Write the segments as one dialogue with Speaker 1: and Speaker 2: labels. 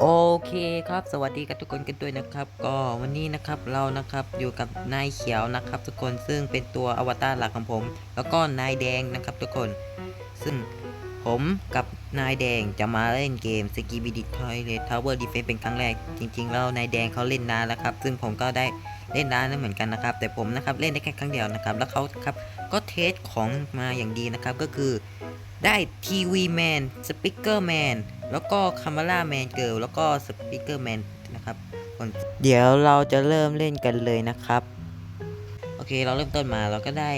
Speaker 1: โอเคครับสวัสดีกับทุกคนกันด้วยนะครับ ก็วันนี้นะครับเรานะครับอยู่กับนายเขียวนะครับ ทุกคนซึ่งเป็นตัวอวตารหลักของผม แล้วก็นายแดงนะครับ ทุกคน ซึ่งผมกับนายแดงจะมาเล่นเกม s k i b i d i Toilet Tower Defense เป็นครั้งแรก จริง ๆ แล้วนายแดงเขาเล่นนานแล้วครับ ซึ่งผมก็ได้ เล่นนานแล้วเหมือนกันนะครับ แต่ผมนะครับเล่นได้แค่ครั้งเดียวนะครับ แล้วเขาครับก็เทสของมาอย่างดีนะครับ ก็คือได้ทีวีแมนสปิเกอร์แมนแล้วก็คา m ม r ่าแมนเกิลแล้วก็สปิเกอร์แมนนะครับคนเดี๋ยวเราจะเริ่มเล่นกันเลยนะครับ โอเคเราเริ่มต้นมาเราก็ได้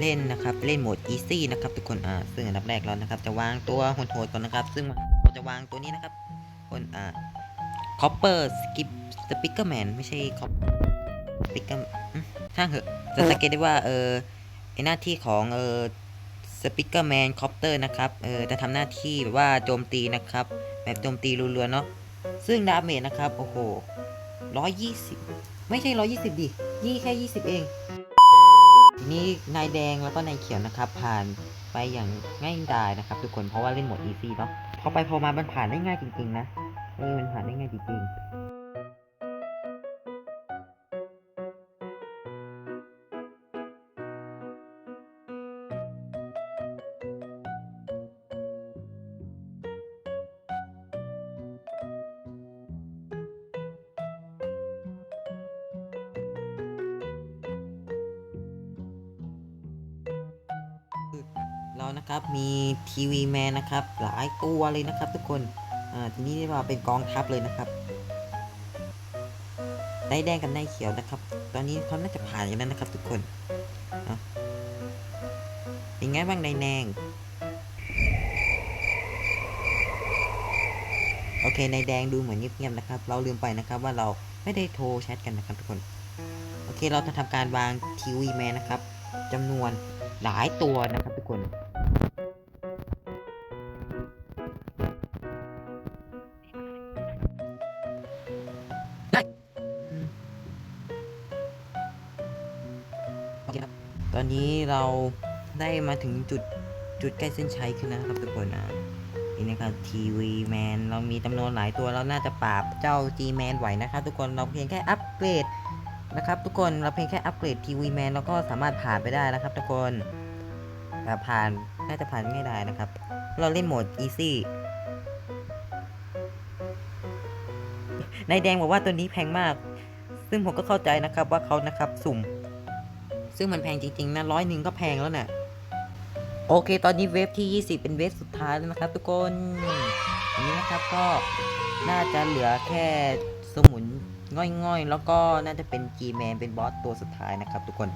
Speaker 1: เล่นนะครับ เล่นโหมด easy นะครับทุกคนอ่าซึ่งอันดับแรกเรานะครับ จะวางตัวโหดๆก่อนนะครับ ซึ่งเราจะวางตัวนี้นะครับ คนอ่า copper skip speaker man ไม่ใช่ copper speaker อืมช่างเหอะจะสังเกตได้ว่าเออไอหน้าที่ของเออสปิเกอร์แมนคอปเตอร์นะครับเออจะทำหน้าที่แบบว่าโจมตีนะครับแบบโจมตีรัวๆเนาะซึ่งดาเมจนะครับ โอ้โหร้อยยี่สิบไม่ใช่ร้อยี่สิบดิยี่แค่ยี่สิบเองทีนี้นายแดงแล้วก็นายเขียวนะครับ ผ่านไปอย่างง่ายดายนะครับ ทุกคนเพราะว่าเล่นหมดอีซี่เนาะพอไปพอมามันผ่านได้ง่ายจริง ๆ นะ เออมันผ่านได้ง่ายจริงเรานะครับมีทีวีแมนนะครับ หลายตัวเลยนะครับทุกคน อ่าทีนี้เรียกว่าเป็นกองทัพเลยนะครับนายแดงกับนายเขียวนะครับ ตอนนี้เขาน่าจะผ่านกันแล้วนะครับ ทุกคนอะเป็นไงบ้างนายแดงโอเคนายแดงดูเหมือนเงียบๆนะครับ เราลืมไปนะครับว่าเราไม่ได้โทรแชทกันนะครับทุกคน โอเคเราจะทำการวางทีวีแมนนะครับจำนวนหลายตัวนะครับทุกคน เราได้มาถึงจุดจุดใกล้เส้นชัยขึ้นนะครับทุกคนอะนี่นะครับทีวีแมนเรามีจำนวนหลายตัวเราน่าจะปราบเจ้า G แมนไหวนะครับทุกคนเราเพียงแค่อัปเกรดนะครับ ทุกคนเราเพียงแค่อัปเกรดทีวีแมนเราก็สามารถผ่านไปได้นะครับ ทุกคนแต่ผ่านน่าจะผ่านง่ายได้นะครับ เราเล่นโหมด easy นายแดงบอกว่าตัวนี้แพงมาก ซึ่งผมก็เข้าใจนะครับว่าเขานะครับสุ่ม ซึ่งมันแพงจริงๆนะร้อยหนึ่งก็แพงแล้วนะ่ะโอเค ตอนนี้เวฟที่ 20 เป็นเวฟสุดท้ายแล้วนะครับ ทุกคน อันนี้นะครับก็น่าจะเหลือแค่สมุนง่อยๆ แล้วก็น่าจะเป็น G Man เป็นบอสตัวสุดท้ายนะครับ ทุกคน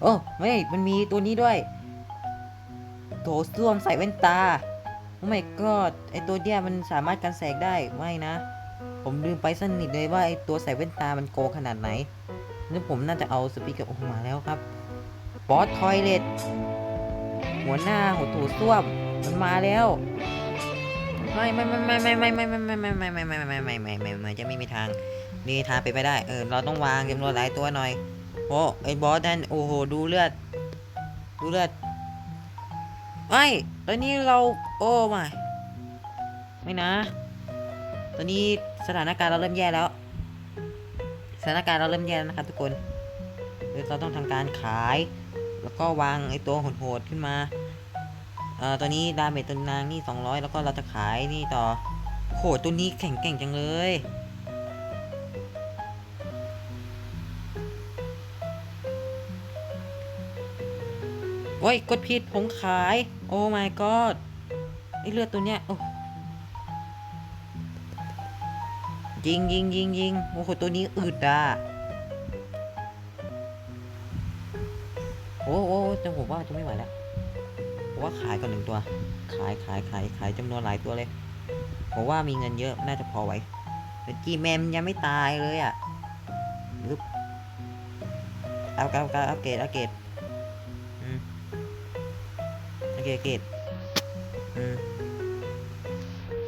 Speaker 1: โอ้ไม่มันมีตัวนี้ด้วย โถส้วมใส่แว่นตา โอ้ไม่ก็ไอตัวเนี้ยมันสามารถกันแสงได้ไม่นะ ผมลืมไปสนิทเลยว่าไอตัวใส่แว่นตามันโกงขนาดไหน นี่ผมน่าจะเอาสปีกเกอร์ออกมาแล้วครับบอสทอยเลตหัวหน้าหัวถูส้วมมันมาแล้วไม่ไม่ไม่ไม่ไม่ไม่ไม่ไม่ไม่ไม่ไม่ไม่ไม่ไม่ไม่ไม่ไม่ไม่จะไม่มีทางมีทางไปนไปได้เออเราต้องวางจำนวนหลายตัวหน่อยโอ้ไอ้บอสนั่นโอ้โหดูเลือด ดูเลือดไอ้ตอนนี้เราโอ้ไม่ไม่นะ ตอนนี้สถานการณ์เราเริ่มแย่แล้ว สถานการณ์เราเริ่มแย่แล้วนะครับทุกคนเดี๋ยวเราต้องทำการขาย แล้วก็วางไอ้ตัวโหดๆขึ้นมาเอ่อตัวนี้ดาเมจตัวนางนี่ 200 แล้วก็เราจะขายนี่ต่อโหตัวนี้แข็งแกร่งจังเลยโอ้ยกดผิดผมขาย โอ้ my god ไอเลือดตัวเนี้ยโอ้ ยิงยิงยิงยิงโอ้โหตัวนี้อึดอะโอ้โอ้จะผมว่าจะไม่ไหวแล้วผมว่าขายก่อนหนึ่งตัว ขายขายขายขายจำนวนหลายตัวเลยผมว่ามีเงินเยอะน่าจะพอไหวแต่จีแมมยังไม่ตายเลยอะลึบเอาเอาเอาอัปเกรดอัปเกรดอืมอัปเกรดอัปเกรดอืม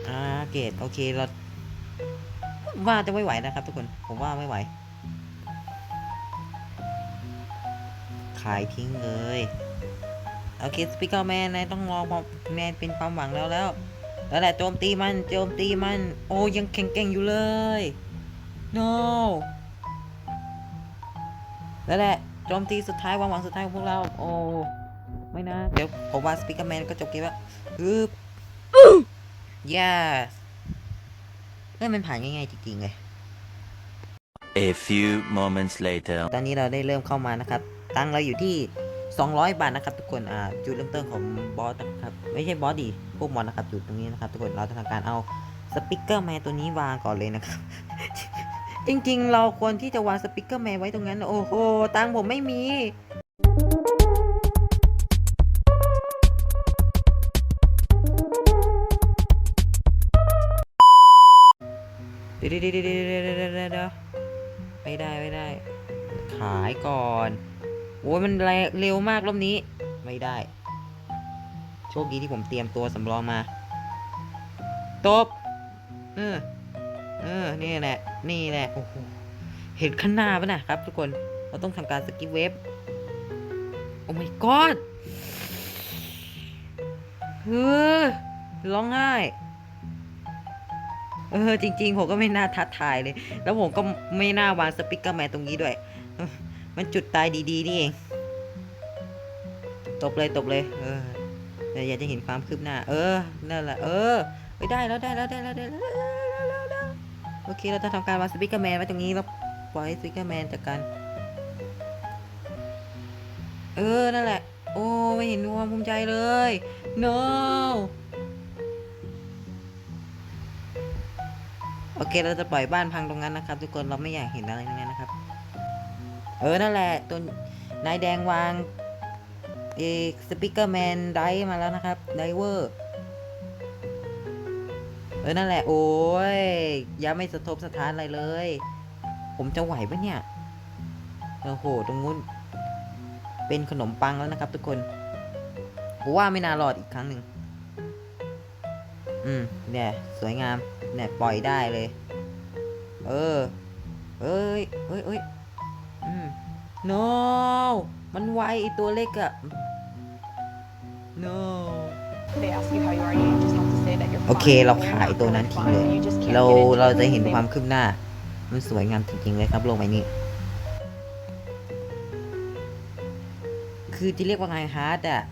Speaker 1: อ่าเกรดโอเคเรา ว่าจะไม่ไหวนะครับ ทุกคน ผมว่าไม่ไหว ขายทิ้งเลยโอเคสปิเกอร์แมนนายต้องรอแมนเป็นความหวังแล้วแล้ว แล้วแหละโจมตีมันโจมตีมัน โอ้ยังแข็งแกร่งอยู่เลย no แล้วแหละโจมตีสุดท้ายความหวังสุดท้ายของพวกเรา โอ้ไม่นะ เดี๋ยวผมว่าสปิกเกอร์แมนก็จบเกมแล้วฮึบ yes เฮ้ยมันผ่านง่ายๆจริงๆเลย
Speaker 2: A few moments later.
Speaker 1: ตอนนี้เราได้เริ่มเข้ามานะครับ ตังค์เราอยู่ที่ 200 บาทนะครับทุกคน อ่า จุดเริ่มต้นของบอสนะครับ ไม่ใช่บอสดิ พวกมอนนะครับ อยู่ตรงนี้นะครับ ทุกคน เราจะทำการเอาสปิกเกอร์แมนตัวนี้วางก่อนเลยนะครับ จริงๆ เราควรที่จะวางสปิกเกอร์แมนไว้ตรงนั้น โอ้โห ตังค์ผมไม่มี ยวเดี๋ยวเดี๋ยวเดี๋ยวเดี๋ยวเดี๋ยวเดี๋ยวไม่ได้ไม่ได้ ขายก่อนโอ้ยมันเร็วมากรอบนี้ ไม่ได้ โชคดีที่ผมเตรียมตัวสำรองมาตบเออเออนี่แหละ นี่แหละโอ้โหเห็นข้างหน้าปะนะครับ ทุกคนเราต้องทำการสกิปเวฟโอ้ my god เออร้องไห้ เออจริง ๆ ผมก็ไม่น่าท้าทายเลย แล้วผมก็ไม่น่าวางสปิกเกอร์แมนตรงนี้ด้วย มันจุดตายดีๆนี่เอง ตบเลยตบเลย เออแต่อยากจะเห็นความคืบหน้า เออ นั่นแหละ เออไได้แล้วได้แล้วได้แล้วได้แล้วได้แล้วได้แล้วโอเค เราจะทำการวางสปิกเกอร์แมนไว้ตรงนี้แล้วปล่อยสปิกเกอร์แมนจากกัน เออ นั่นแหละ โอ้ ไม่เห็นความภูมิใจเลย no โอเคเราจะปล่อยบ้านพังตรงนั้นนะครับ ทุกคนเราไม่อยากเห็นอะไรตรงนั้นนะครับ เออนั่นแหละตัวนายแดงวางเอกสปิเกอร์แมนไดมาแล้วนะครับไดเวอร์เออนั่นแหละโอ้ยยังไม่สะทบสถานอะไรเลย ผมจะไหวปะเนี่ยโอ้โหตรงนู้นเป็นขนมปังแล้วนะครับ ทุกคนผมว่าไม่น่ารอดอีกครั้งหนึ่งอืมเนี่ยสวยงาม เนี่ยปล่อยได้เลย เออ เอ้ยเอ้ยเอ้ยอืม no มันไวไอตัวเล็กอะ no
Speaker 3: They ask you how you are, you just have to say that you're
Speaker 1: โอเค
Speaker 3: fine.
Speaker 1: เรา
Speaker 3: You're
Speaker 1: ขาย
Speaker 3: not
Speaker 1: ตัว
Speaker 3: really
Speaker 1: นั้นทิ้ง
Speaker 3: fine.
Speaker 1: เลย
Speaker 3: You just can't
Speaker 1: เรา
Speaker 3: get into
Speaker 1: เรา
Speaker 3: the
Speaker 1: จะเห็น
Speaker 3: thing.
Speaker 1: ความคืบหน้า มันสวยงามจริงๆเลยครับโลกใบนี้ คือจะเรียกว่าไงฮาร์ดอะ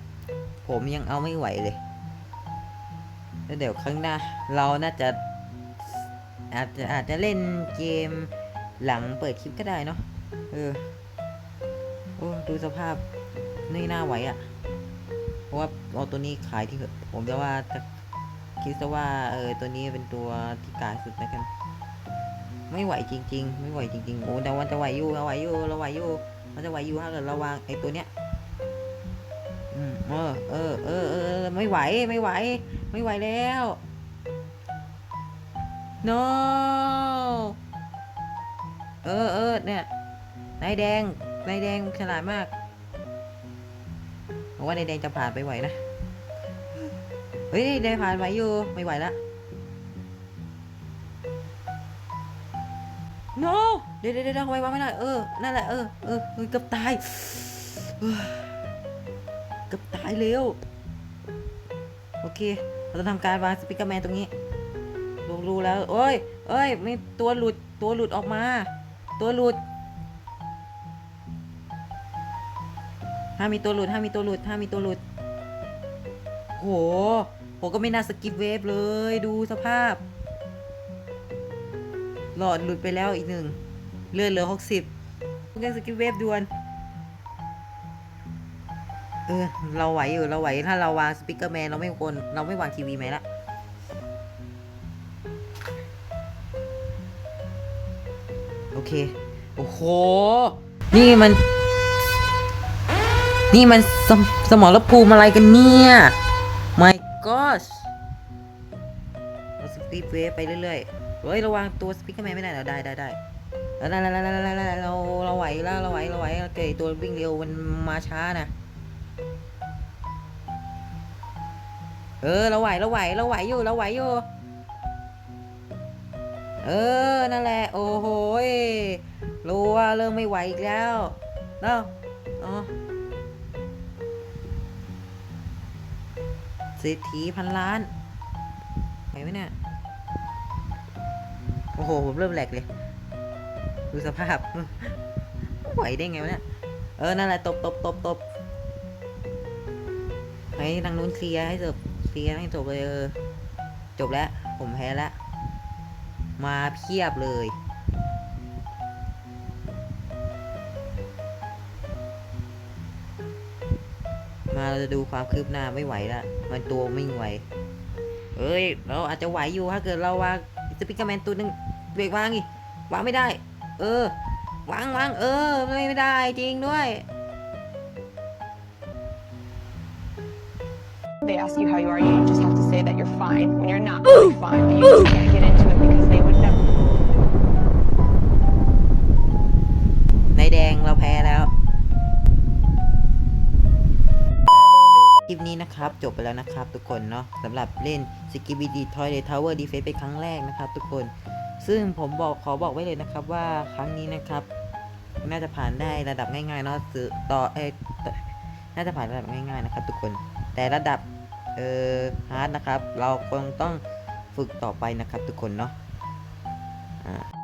Speaker 1: ผมยังเอาไม่ไหวเลยแล้วเดี๋ยวครั้งหน้า เราน่าจะ อาจจะอาจจะเล่นเกมหลังเปิดคลิปก็ได้เนาะเออโอ้ดูสภาพไม่น่าไหวอะเพราะว่าเอาตัวนี้ขายที่ผมจะว่าจะคิดซะว่าเออตัวนี้เป็นตัวที่กายสุดแล้วกัน ไม่ไหวจริง ๆ ไม่ไหวจริงๆโอ้แต่ว่าจะไหวอยู่เราไหวอยู่เราไหวอยู่เราจะไหวอยู่ถ้าเกิดเราวางไอ้ตัวเนี้ยอืมเออเออเออเออไม่ไหวไม่ไหว ไม่ไหวแล้ว no เออเออเนี่ยนายแดงนายแดงฉลาดมากผมว่านายแดงจะผ่านไปไหวนะ เฮ้ยนายผ่านไหวอยู่ไม่ไหวละ no เดี๋ยวเดี๋ยวเดี๋ยวทำไมวางไม่ได้เออนั่นแหละเออเออเกือบตายเกือบตายเร็วโอเค เราจะทำการวางสปิกเกอร์แมนตรงนี้ รู้รู้แล้วเอ้ยเอ้ยมีตัวหลุดตัวหลุดออกมา ตัวหลุดถ้ามีตัวหลุดถ้ามีตัวหลุดถ้ามีตัวหลุดโหผมก็ไม่น่าสกิปเวฟเลยดูสภาพ หลอดหลุดไปแล้วอีกหนึ่งเลื่อนเหลือหกสิบพวกนี้สกิปเวฟด่วนเออเราไหวอยู่เราไหวถ้าเราวางสปิเกอร์แมนเราไม่ควรเราไม่วางทีวีไหมละ โอเค โอ้โห นี่มัน นี่มันสมสมรภูมิอะไรกันเนี่ย my gosh เราสปีดเวฟไปเรื่อยๆ เฮ้ยระวังตัวสปีกเกอร์แมนไม่ได้เหรอได้ได้ได้แล้วแล้วแล้วแล้วแล้วเราเราไหวแล้วเราไหวเราไหวเกยตัววิ่งเร็วมันมาช้านะเออเราไหวเราไหวเราไหวอยู่เราไหวอยู่ เออ นั่นแหละ โอ้โหรู้ว่าเริ่มไม่ไหวอีกแล้วเนาะอ๋อเศรษฐีพันล้านไหมเนี่ย โอ้โห ผมเริ่มแหลกเลย ดูสภาพ ไหวได้ไงวะเนี่ย เออ นั่นแหละ ตบตบตบตบให้ทางนู้นเคลียร์ให้จบเคลียร์ให้จบเลยเออ จบแล้ว ผมแพ้แล้ว มาเพียบเลย มาเราจะดูความคืบหน้าไม่ไหวละมันตัวไม่ไหวเอ้ย เราอาจจะไหวอยู่ถ้าเกิดเราวางสปิกเกอร์แมนตัวหนึงเบรกวางอีวางไม่ได้ เออ วางวางเออ ไม่ไม่ได้จริงด้วย
Speaker 3: They ask you how you are, you just have to say that you're fine when you're not really fine. You just can't
Speaker 1: นะครับ จบไปแล้วนะครับ ทุกคนเนาะสำหรับเล่น s k i b i d y Toilet Tower Defense เป็นครั้งแรกนะครับ ทุกคน ซึ่งผมบอกขอบอกไว้เลยนะครับว่าครั้งนี้นะครับ น่าจะผ่านได้ระดับง่ายๆเนาะสื่อต่อเอต่อน่าจะผ่านระดับง่ายๆนะครับ ทุกคน แต่ระดับเอ่อฮาร์ดนะครับ เราคงต้องฝึกต่อไปนะครับ ทุกคนเนาะอ่า